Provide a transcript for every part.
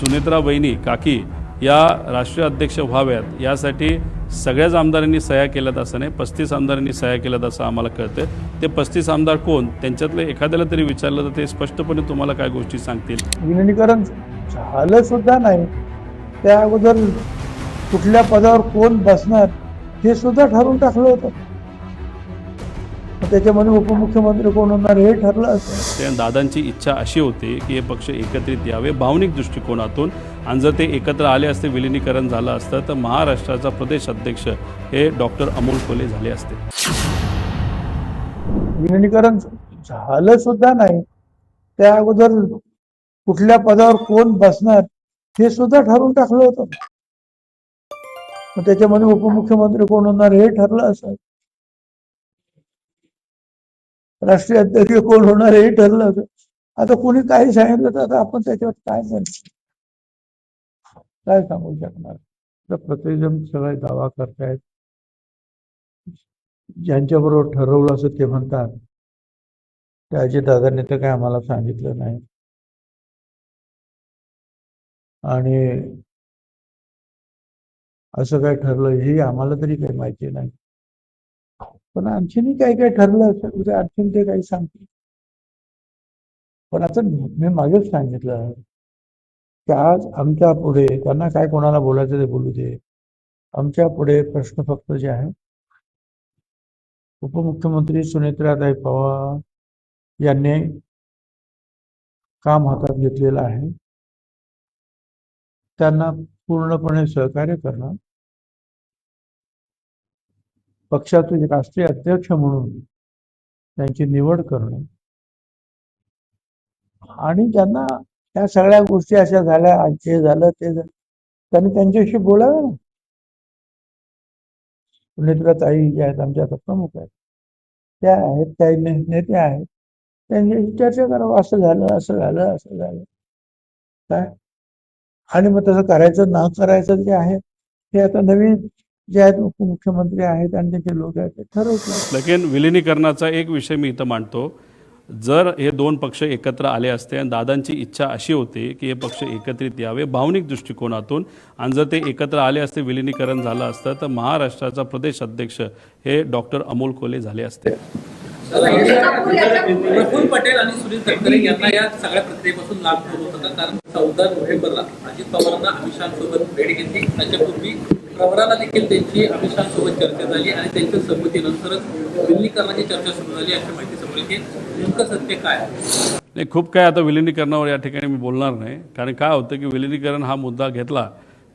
सुनेत्रा वहिनी काकी या राष्ट्रीय अध्यक्ष व्हाव्यात. यासाठी सगळ्याच आमदारांनी सह्या केल्यात असं नाही पस्तीस आमदारांनी सह्या केल्यात असं आम्हाला कळतं ते पस्तीस आमदार कोण? त्यांच्यातले एखाद्याला तरी विचारलं तर ते स्पष्टपणे तुम्हाला काय गोष्टी सांगतील? विलिनीकरण झालं सुद्धा नाही. त्या अगोदर कुठल्या पदावर कोण बसणार हे सुद्धा ठरवून टाकलं होतं. त्याच्यामध्ये उपमुख्यमंत्री कोण होणार हे ठरलं असं त्या दादांची इच्छा अशी होती की हे पक्ष एकत्रित यावे भावनिक दृष्टिकोनातून. आणि जर ते एकत्र आले असते विलिनीकरण झालं असतं तर महाराष्ट्राचा प्रदेश अध्यक्ष हे डॉक्टर अमोल कोले झाले असते. विलिनीकरण झालं सुद्धा नाही. त्या अगोदर कुठल्या पदावर कोण बसणार हे सुद्धा ठरवून टाकलं होतं. त्याच्यामध्ये उपमुख्यमंत्री कोण होणार हे ठरलं असं राष्ट्रीय अध्यक्ष कोण होणार हे ठरलं होतं. आता कोणी काही सांगितलं तर आता आपण त्याच्यावर काय म्हणतो? काय सांगू शकणार? तर प्रत्येकजण सगळे दावा करतायत. ज्यांच्याबरोबर ठरवलं असं ते म्हणतात. त्या अजितदादांनी तर काय आम्हाला सांगितलं नाही. आणि असं काय ठरलं हे आम्हाला तरी काही माहिती नाही. पण आणखीनही काय काय ठरलं असेल उद्या आणखीन ते काही सांगतील. पण आता मी मागेच सांगितलं की आज आमच्या पुढे त्यांना काय कोणाला बोलायचं ते बोलू दे. आमच्या पुढे प्रश्न फक्त जे आहे उपमुख्यमंत्री सुनेत्राताई पवार यांनी काम हातात घेतलेलं आहे. त्यांना पूर्णपणे सहकार्य करणं पक्षाचे राष्ट्रीय अध्यक्ष म्हणून त्यांची निवड करणं. आणि ज्यांना त्या सगळ्या गोष्टी अशा झाल्या हे झालं ते झालं त्यांनी त्यांच्याशी बोलावं ना. ताई ज्या आहेत आमच्या आता प्रमुख आहेत त्या आहेत त्या नेते आहेत त्यांच्याशी चर्चा करावं असं झालं असं झालं असं झालं. काय? आणि मग तसं करायचं ना करायचं जे आहे हे आता नवीन जे आहेत उपमुख्यमंत्री आहेत आणि त्याचे लोक आहेत ते ठरवतील. लेकिन विलिनीकरणाचा एक विषय मी इथं मांडतो. जर हे दोन पक्ष एकत्र आले असते आणि दादांची इच्छा अशी होती की हे पक्ष एकत्रित यावे भावनिक दृष्टिकोनातून आणि जर ते एकत्र आले असते विलिनीकरण झालं असतं तर महाराष्ट्राचा प्रदेश अध्यक्ष हे डॉक्टर अमोल कोले झाले असते. प्रफुल्ल पटेल आणि सुनील तटकरे यांना या सगळ्या प्रक्रियेपासून लाभ होत होता कारण चौदा नोव्हेंबरला अजित पवारांना अमित शहासोबत भेट घेतली. त्याच्यापूर्वी प्रवराला देखील त्यांची अमित शहासोबत चर्चा झाली आणि त्यांच्या संमतीनंतरच विलिनीकरणाची चर्चा सुरू झाली अशी माहिती समोर येते. नेमकं सत्य काय नाही खूप काय आता विलिनीकरणावर या ठिकाणी मी बोलणार नाही. कारण काय होतं की विलिनीकरण हा मुद्दा घेतला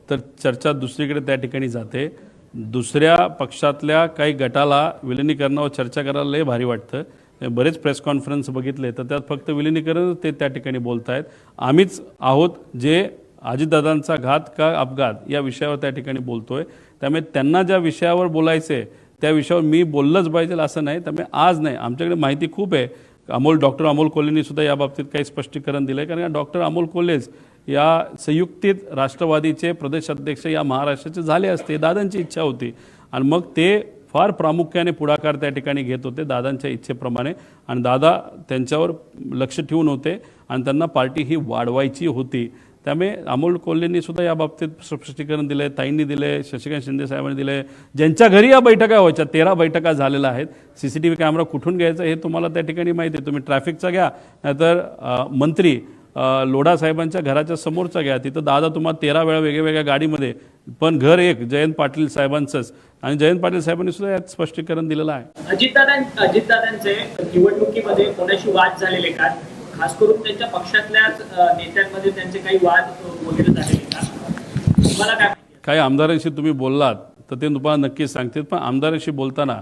तर चर्चा दुसरीकडे त्या ठिकाणी जाते. दुसऱ्या पक्षातल्या काही गटाला विलिनीकरणावर चर्चा करायला लय भारी वाटतं. बरेच प्रेस कॉन्फरन्स बघितले तर त्यात फक्त विलिनीकरण ते त्या ठिकाणी बोलत आहेत आम्हीच आहोत जे अजितदादांचा घात का अपघात या विषयावर त्या ठिकाणी बोलतोय. त्यामुळे त्यांना ज्या विषयावर बोलायचे त्या विषयावर मी बोललंच पाहिजे असं नाही. त्यामुळे आज नाही. आमच्याकडे माहिती खूप आहे. अमोल डॉक्टर अमोल कोल्हेंनी सुद्धा या बाबतीत काही स्पष्टीकरण दिलं आहे कारण डॉक्टर अमोल कोल्हेच या संयुक्तित राष्ट्रवादीचे प्रदेश अध्यक्ष या महाराष्ट्राचे झाले असते. दादांची इच्छा होती. आणि मग ते फार प्रामुख्याने पुढाकार त्या ठिकाणी घेत होते दादांच्या इच्छेप्रमाणे. आणि दादा त्यांच्यावर लक्ष ठेवून होते. आणि त्यांना पार्टी ही वाढवायची होती. त्यामुळे अमोल कोल्हेंनी सुद्धा या बाबतीत स्पष्टीकरण दिलं आहे ताईंनी दिले शशिकांत शिंदे साहेबांनी दिले ज्यांच्या घरी या बैठका व्हायच्या तेरा बैठका झालेल्या आहेत. C C T V camera कुठून घ्यायचा हे तुम्हाला त्या ठिकाणी माहिती आहे. तुम्ही ट्रॅफिकचा घ्या नाहीतर मंत्री लोढा साहेबांच्या घराच्या समोरचा घ्या. तिथं दादा तुम्हाला तेरा वेळा वेगवेगळ्या गाडीमध्ये पण घर एक जयंत पाटील साहेबांचंच. आणि जयंत पाटील साहेबांनी सुद्धा यात स्पष्टीकरण दिलेलं आहे. अजितदादां अजितदादांचे निवडणुकीमध्ये कोणाशी वाद झालेले का? खास करून त्यांच्या पक्षातल्याच नेत्यांमध्ये त्यांचे काही वाद वगैरे झाले तुम्हाला काय काही आमदारांशी तुम्ही बोललात तर ते तुम्हाला नक्कीच सांगतील. पण आमदारांशी बोलताना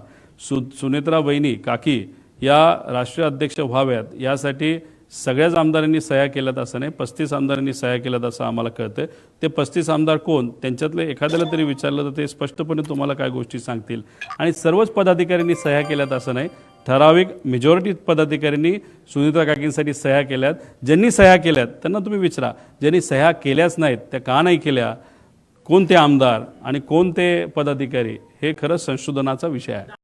सु सुनेत्रा वहिनी काकी या राष्ट्रीय अध्यक्ष व्हाव्यात यासाठी सगळ्याच आमदारांनी सह्या केल्यात असं नाही पस्तीस आमदारांनी सह्या केल्यात असं आम्हाला कळतं ते पस्तीस आमदार कोण? त्यांच्यातले एखाद्याला तरी विचारलं तर ते स्पष्टपणे तुम्हाला काय गोष्टी सांगतील. आणि सर्वच पदाधिकाऱ्यांनी सह्या केल्यात असं नाही ठराविक मेजॉरिटी पदाधिकाऱ्यांनी सुनीता काकींसाठी सह्या केल्यात. ज्यांनी सह्या केल्यात त्यांना तुम्ही विचारा. ज्यांनी सह्या केल्याच नाहीत त्या का नाही केल्या? कोणते आमदार आणि कोणते पदाधिकारी? हे खरंच संशोधनाचा विषय आहे.